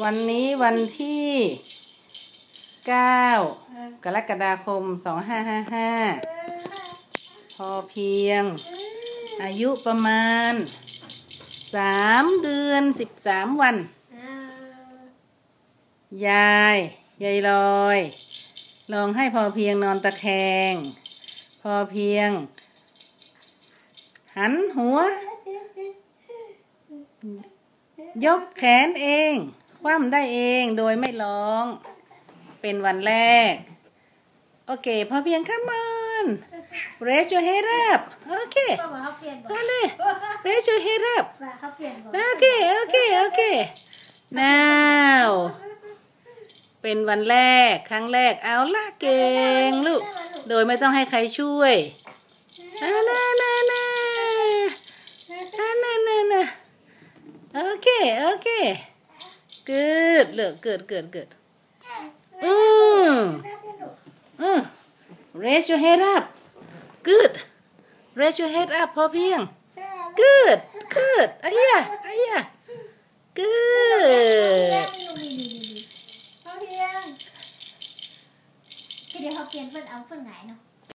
วันนี้วันที่ 9 กรกฎาคม 2555 พอเพียง อายุประมาณ 3 เดือน 13 วัน ยาย ยายลอย ลองให้พอเพียงนอนตะแคง พอเพียง หันหัว ยกแขนเอง คว่ำได้เองโดยไม่ร้อง เป็นวันแรก โอเค พอเพียง come on raise your head up โอเคมาเขาเปลี่ยเอาเลย raise your head up มาเขาเปลี่ยนบ่โอเค โอเค โอเค now เป็นวันแรก ครั้งแรก เอาละเก่งลูก โดยไม่ต้องให้ใครช่วยอ่าน่าน่าน่าอ่าน่าน่าน่าโอเค โอเค good ลูก good good good อืมอืม raise your head up good raise your head up พอเพียง good good อ้ยะอ้ยะ good เขาเพียงทีเดียวเขาเปลี่ยนเพิ่นเอาเพิ่นไหนเนาะ